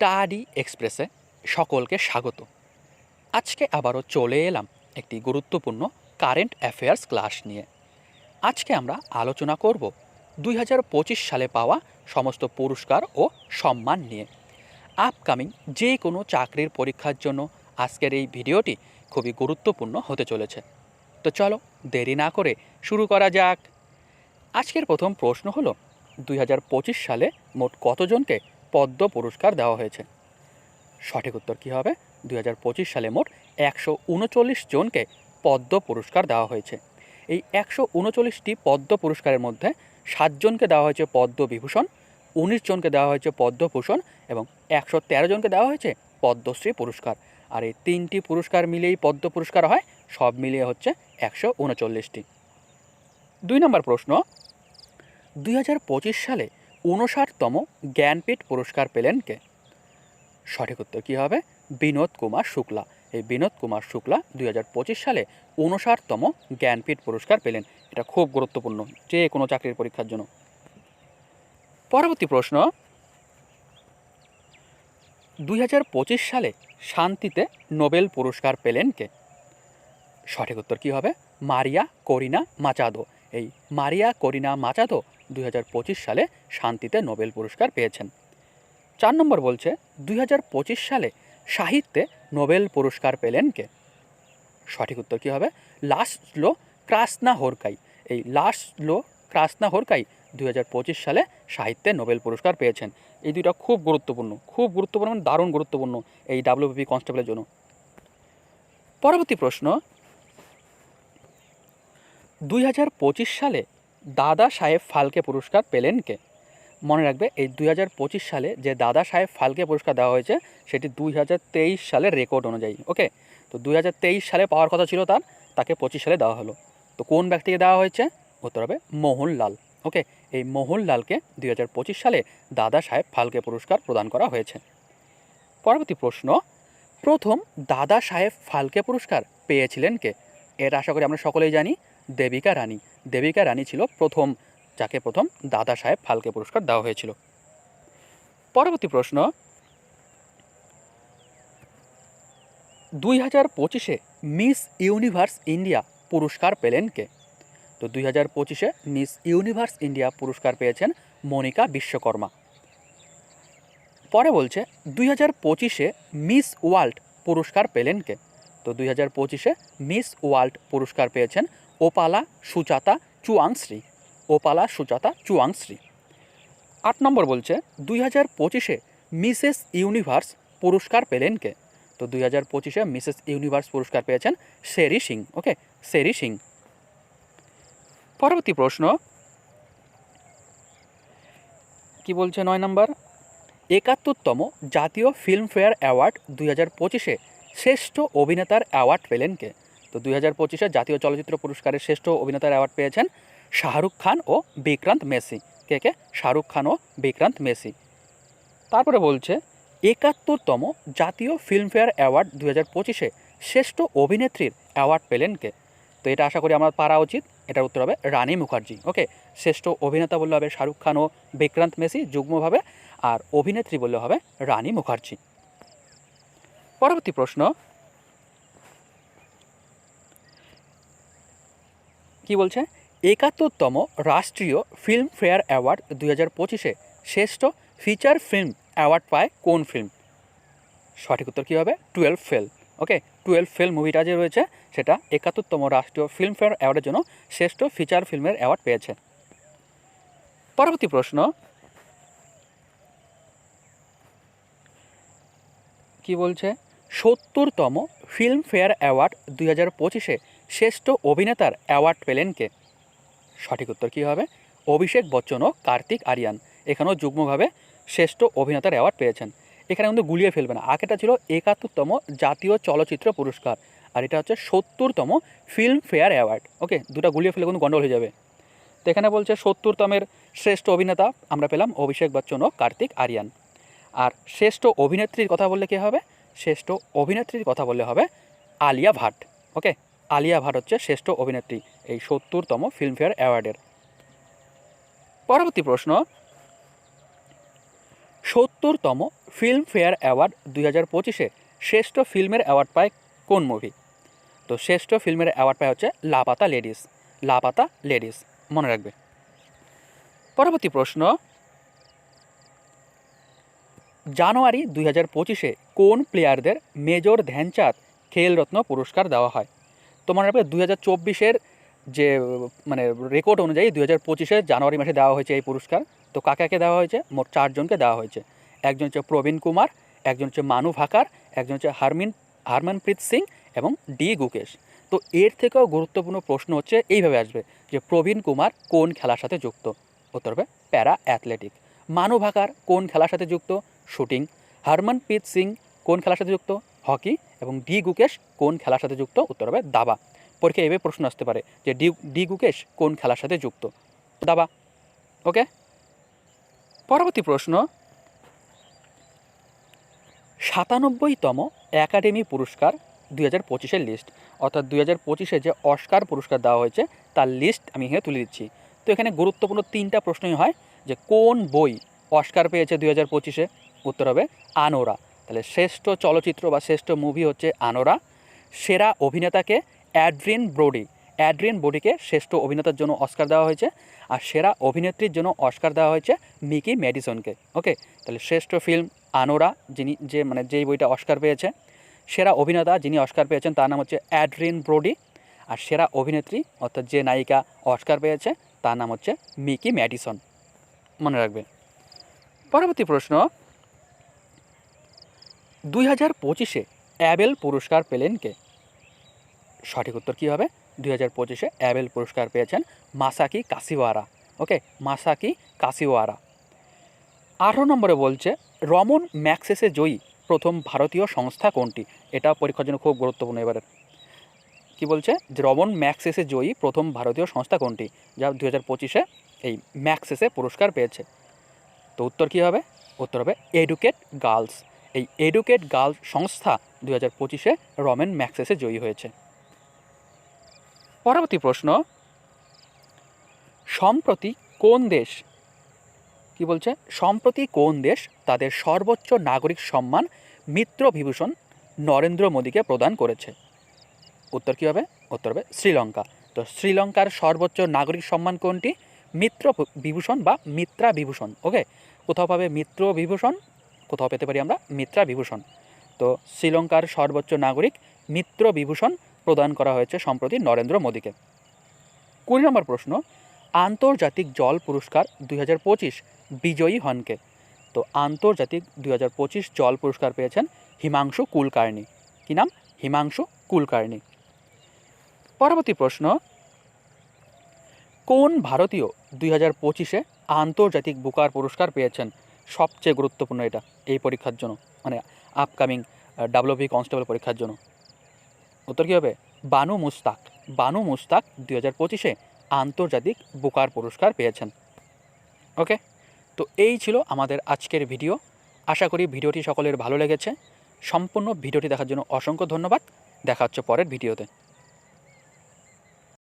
Study এক্সপ্রেসে সকলকে স্বাগত। আজকে আবারও চলে এলাম একটি গুরুত্বপূর্ণ কারেন্ট অ্যাফেয়ার্স ক্লাস নিয়ে। আজকে আমরা আলোচনা করব দুই হাজার পঁচিশ সালে পাওয়া সমস্ত পুরস্কার ও সম্মান নিয়ে। আপকামিং যে কোনো চাকরির পরীক্ষার জন্য আজকের এই ভিডিওটি খুবই গুরুত্বপূর্ণ হতে চলেছে। তো চলো দেরি না করে শুরু করা যাক। আজকের প্রথম প্রশ্ন হলো, দুই হাজার পঁচিশ সালে মোট কতজনকে পদ্ম পুরস্কার দেওয়া হয়েছে। সঠিক উত্তর কী হবে? দুই হাজার পঁচিশ সালে মোট একশো উনচল্লিশ জনকে পদ্ম পুরস্কার দেওয়া হয়েছে। এই একশো উনচল্লিশটি পদ্ম পুরস্কারের মধ্যে সাতজনকে দেওয়া হয়েছে পদ্ম বিভূষণ, উনিশ জনকে দেওয়া হয়েছে পদ্মভূষণ এবং একশো তেরো জনকে দেওয়া হয়েছে পদ্মশ্রী পুরস্কার। আর এই তিনটি পুরস্কার মিলিয়েই পদ্ম পুরস্কার হয়, সব মিলিয়ে হচ্ছে একশো উনচল্লিশটি। দুই নম্বর প্রশ্ন, দুই হাজার পঁচিশ সালে ঊনষাটতম জ্ঞানপীঠ পুরস্কার পেলেন কে? সঠিক উত্তর কী হবে? বিনোদ কুমার শুক্লা। এই বিনোদ কুমার শুক্লা দুই হাজার পঁচিশ সালে ঊনষাটতম জ্ঞানপীঠ পুরস্কার পেলেন। এটা খুব গুরুত্বপূর্ণ যে কোনো চাকরির পরীক্ষার জন্য। পরবর্তী প্রশ্ন। দুই হাজার পঁচিশ সালে শান্তিতে নোবেল পুরস্কার পেলেন কে? সঠিক উত্তর কী হবে? মারিয়া করিনা মাচাদো। এই মারিয়া করিনা মাচাদো দুই হাজার পঁচিশ সালে শান্তিতে নোবেল পুরস্কার পেয়েছেন। চার নম্বর বলছে, দুই হাজার পঁচিশ সালে সাহিত্যে নোবেল পুরস্কার পেলেন কে? সঠিক উত্তর কী হবে? লাস্লো ক্রাসনা হোরকাই এই লাস্লো ক্রাসনা হোরকাই দুই হাজার পঁচিশ সালে সাহিত্যে নোবেল পুরস্কার পেয়েছেন। এই দুইটা খুব গুরুত্বপূর্ণ খুব গুরুত্বপূর্ণ মানে দারুণ গুরুত্বপূর্ণ এই ডাব্লিউবিপি কনস্টেবলের জন্য। পরবর্তী প্রশ্ন দুই হাজার পঁচিশ সালে দাদা সাহেব ফালকে পুরস্কার পেলেন কে? মনে রাখবে, এই দুই হাজার পঁচিশ সালে যে দাদা সাহেব ফালকে পুরস্কার দেওয়া হয়েছে, সেটি দুই হাজার তেইশ রেকর্ড অনুযায়ী, ওকে? তো দুই হাজার তেইশ সালে পাওয়ার কথা ছিল তার, তাকে পঁচিশ সালে দেওয়া হলো। তো কোন ব্যক্তিকে দেওয়া হয়েছে? উত্তর হবে মোহনলাল, ওকে? এই মোহনলালকে দুই সালে দাদা সাহেব ফালকে পুরস্কার প্রদান করা হয়েছে। পরবর্তী প্রশ্ন, প্রথম দাদা সাহেব ফালকে পুরস্কার পেয়েছিলেন কে? এর আশা করি আমরা সকলেই জানি দেবিকা রানী। দেবিকা রানী ছিল প্রথম, যাকে প্রথম দাদা সাহেব ফালকে পুরস্কার দেওয়া হয়েছিল। পরবর্তী প্রশ্ন। দুই হাজার পঁচিশে মিস ইউনিভার্স ইন্ডিয়া পুরস্কার পেলেন কে? তো দুই হাজার পঁচিশে মিস ইউনিভার্স ইন্ডিয়া পুরস্কার পেয়েছেন মনিকা বিশ্বকর্মা। পরে বলছে, দুই হাজার পঁচিশে মিস ওয়ার্ল্ড পুরস্কার পেলেন কে? তো দুই হাজার পঁচিশে মিস ওয়ার্ল্ড পুরস্কার পেয়েছেন ওপালা সুচাতা চুয়াংশ্রী। ওপালা সুচাতা চুয়াংশ্রী। আট নম্বর বলছে দুই হাজার পঁচিশে মিসেস ইউনিভার্স পুরস্কার পেলেন কে? তো দুই হাজার পঁচিশে মিসেস ইউনিভার্স পুরস্কার পেয়েছেন সেরি সিং, ওকে? সেরি সিং। পরবর্তী প্রশ্ন। কি বলছে নয় নম্বর? একাত্তরতম জাতীয় ফিল্মফেয়ার অ্যাওয়ার্ড দুই হাজার পঁচিশে শ্রেষ্ঠ অভিনেতার অ্যাওয়ার্ড পেলেন কে? তো দুই হাজার পঁচিশে জাতীয় চলচ্চিত্র পুরস্কারের শ্রেষ্ঠ অভিনেতার অ্যাওয়ার্ড পেয়েছেন শাহরুখ খান ও বিক্রান্ত মেসি। কে কে? শাহরুখ খান ও বিক্রান্ত মেসি। তারপরে বলছে, একাত্তরতম জাতীয় ফিল্মফেয়ার অ্যাওয়ার্ড দু হাজার পঁচিশে শ্রেষ্ঠ অভিনেত্রীর অ্যাওয়ার্ড পেলেন কে? তো এটা আশা করি আমার পারা উচিত। এটার উত্তর হবে রানী মুখার্জি। ওকে, শ্রেষ্ঠ অভিনেতা বললে হবে শাহরুখ খান ও বিক্রান্ত মেসি যুগ্মভাবে আর অভিনেত্রী বললে হবে রানী মুখার্জি। পরবর্তী প্রশ্ন কি বলছে? একাত্তরতম রাষ্ট্রীয় ফিল্ম ফেয়ার অ্যাওয়ার্ড দু হাজার পঁচিশে শ্রেষ্ঠ ফিচার ফিল্ম অ্যাওয়ার্ড পায় কোন ফিল্ম? সঠিক উত্তর কী হবে? Twelve fail. Okay, twelve fail মুভিটা যে রয়েছে, সেটা একাত্তরতম রাষ্ট্রীয় ফিল্ম ফেয়ার অ্যাওয়ার্ডের জন্য শ্রেষ্ঠ ফিচার ফিল্মের অ্যাওয়ার্ড পেয়েছে। পরবর্তী প্রশ্ন। কি বলছে? সত্তরতম ফিল্ম ফেয়ার অ্যাওয়ার্ড দুই হাজার পঁচিশে শ্রেষ্ঠ অভিনেতার অ্যাওয়ার্ড পেলেন কে? সঠিক উত্তর কী হবে? অভিষেক বচ্চন ও কার্তিক আরিয়ান। এখানেও যুগ্মভাবে শ্রেষ্ঠ অভিনেতার অ্যাওয়ার্ড পেয়েছেন। এখানে কিন্তু গুলিয়ে ফেলবে না। আগেটা ছিল একাত্তরতম জাতীয় চলচ্চিত্র পুরস্কার আর এটা হচ্ছে সত্তরতম ফিল্ম ফেয়ার অ্যাওয়ার্ড। ওকে, দুটা গুলিয়ে ফেলে কিন্তু গন্ডল হয়ে যাবে। তো এখানে বলছে সত্তরতমের শ্রেষ্ঠ অভিনেতা আমরা পেলাম অভিষেক বচ্চন ও কার্তিক আরিয়ান। আর শ্রেষ্ঠ অভিনেত্রীর কথা বললে কী হবে? শ্রেষ্ঠ অভিনেত্রীর কথা বললে হবে আলিয়া ভাট। ওকে আলিয়া ভাট হচ্ছে শ্রেষ্ঠ অভিনেত্রী, এই সত্তরতম ফিল্মফেয়ার অ্যাওয়ার্ডের পরবর্তী প্রশ্ন। সত্তরতম ফিল্মফেয়ার অ্যাওয়ার্ড দুই হাজার পঁচিশে শ্রেষ্ঠ ফিল্মের অ্যাওয়ার্ড পায় কোন মুভি তো শ্রেষ্ঠ ফিল্মের অ্যাওয়ার্ড পায় হচ্ছে লাপাতা লেডিস লাপাতা লেডিস মনে রাখবে। পরবর্তী প্রশ্ন। জানুয়ারি দুই হাজার পঁচিশে কোন প্লেয়ারদের মেজর ধ্যানচাঁদ খেলরত্ন পুরস্কার দেওয়া হয়? তো মনে রাখবে দুই হাজার চব্বিশের যে মানে রেকর্ড অনুযায়ী দুই হাজার পঁচিশে জানুয়ারি মাসে দেওয়া হয়েছে এই পুরস্কার। তো কাকে কাকে দেওয়া হয়েছে? মোট চারজনকে দেওয়া হয়েছে। একজন হচ্ছে প্রবীণ কুমার, একজন হচ্ছে মানু ভাকার, একজন হচ্ছে হারমিন, হারমনপ্রীত সিং এবং ডি গুকেশ। তো এর থেকেও গুরুত্বপূর্ণ প্রশ্ন হচ্ছে, এইভাবে আসবে যে প্রবীণ কুমার কোন খেলার সাথে যুক্ত? উত্তর হবে, প্যারা অ্যাথলেটিক। মানু ভাকার কোন খেলার সাথে যুক্ত? শুটিং। হারমনপ্রীত সিং কোন খেলার সাথে যুক্ত? হকি এবং ডি গুকেশ কোন খেলার সাথে যুক্ত? উত্তর হবে দাবা। পরীক্ষায় এভাবে প্রশ্ন আসতে পারে যে ডি ডি গুকেশ কোন খেলার সাথে যুক্ত? দাবা। ওকে? পরবর্তী প্রশ্ন। সাতানব্বইতম একাডেমি পুরস্কার দুই হাজার পঁচিশের লিস্ট অর্থাৎ দুই হাজার পঁচিশে যে অস্কার পুরস্কার দেওয়া হয়েছে, তার লিস্ট আমি এখানে তুলে দিচ্ছি। তো এখানে গুরুত্বপূর্ণ তিনটা প্রশ্নই হয় যে কোন বই অস্কার পেয়েছে দুই হাজার পঁচিশে? উত্তর হবে আনোরা। তাহলে শ্রেষ্ঠ চলচ্চিত্র বা শ্রেষ্ঠ মুভি হচ্ছে আনোরা। সেরা অভিনেতাকে অ্যাড্রিন ব্রোডি। অ্যাড্রিন ব্রোডিকে শ্রেষ্ঠ অভিনেতার জন্য অস্কার দেওয়া হয়েছে আর সেরা অভিনেত্রীর জন্য অস্কার দেওয়া হয়েছে মিকি ম্যাডিসনকে। ওকে, তাহলে শ্রেষ্ঠ ফিল্ম আনোরা, যিনি যে মানে যেই বইটা অস্কার পেয়েছে। সেরা অভিনেতা যিনি অস্কার পেয়েছেন তার নাম হচ্ছে অ্যাড্রিন ব্রোডি। আর সেরা অভিনেত্রী, অর্থাৎ যে নায়িকা অস্কার পেয়েছে, তার নাম হচ্ছে মিকি ম্যাডিসন। মনে রাখবে পরবর্তী প্রশ্ন দুই হাজার পঁচিশে অ্যাবেল পুরস্কার পেলেন কে? সঠিক উত্তর কী হবে? দুই হাজার পঁচিশে অ্যাবেল পুরস্কার পেয়েছেন মাসাকি কাসিওয়ারা। ওকে, মাসাকি কাসিওয়ারা। আঠারো নম্বরে বলছে, রমন ম্যাক্সেসে জয়ী প্রথম ভারতীয় সংস্থা কোনটি? এটা পরীক্ষার জন্য খুব গুরুত্বপূর্ণ এবারে কি বলছে? যে রমন ম্যাক্সেসে জয়ী প্রথম ভারতীয় সংস্থা কোনটি? যা দু হাজার পঁচিশে এই ম্যাক্সেসে পুরস্কার পেয়েছে। তো উত্তর কী হবে? উত্তর হবে, এডুকেট গার্লস। এই এডুকেট গার্লস সংস্থা দু হাজার পঁচিশে রমেন ম্যাক্সেসে জয়ী হয়েছে। পরবর্তী প্রশ্ন, সম্প্রতি কোন দেশ, কি বলছে? সম্প্রতি কোন দেশ তাদের সর্বোচ্চ নাগরিক সম্মান মিত্র বিভূষণ নরেন্দ্র মোদীকে প্রদান করেছে? উত্তর কী হবে উত্তর হবে শ্রীলঙ্কা। তো শ্রীলঙ্কার সর্বোচ্চ নাগরিক সম্মান কোনটি? মিত্র বিভূষণ বা মিত্রা বিভূষণ ওকে? কোথাও পাবে মিত্র বিভূষণ কোথাও পেতে পারি আমরা, মিত্রা বিভূষণ। তো শ্রীলঙ্কার সর্বোচ্চ নাগরিক মিত্র বিভূষণ প্রদান করা হয়েছে সম্প্রতি নরেন্দ্র মোদীকে। কুড়ি নম্বর প্রশ্ন, আন্তর্জাতিক জল পুরস্কার দুই হাজার পঁচিশ বিজয়ী হনকে? তো আন্তর্জাতিক দুই হাজার পঁচিশ জল পুরস্কার পেয়েছেন হিমাংশু কুলকার্নি। কী নাম? হিমাংশু কুলকার্নি। পরবর্তী প্রশ্ন, কোন ভারতীয় দুই হাজার পঁচিশে আন্তর্জাতিক বুকার পুরস্কার পেয়েছেন সবচেয়ে গুরুত্বপূর্ণ এটা এই পরীক্ষার জন্য মানে আপকামিং ডাব্লিউপি কনস্টেবল পরীক্ষার জন্য। উত্তর কী হবে? বানু মুস্তাক বানু মুস্তাক দুই হাজার পঁচিশে আন্তর্জাতিক বুকার পুরস্কার পেয়েছেন। ওকে তো এই ছিল আমাদের আজকের ভিডিও আশা করি ভিডিওটি সকলের ভালো লেগেছে। সম্পূর্ণ ভিডিওটি দেখার জন্য অসংখ্য ধন্যবাদ। দেখা হচ্ছে পরের ভিডিওতে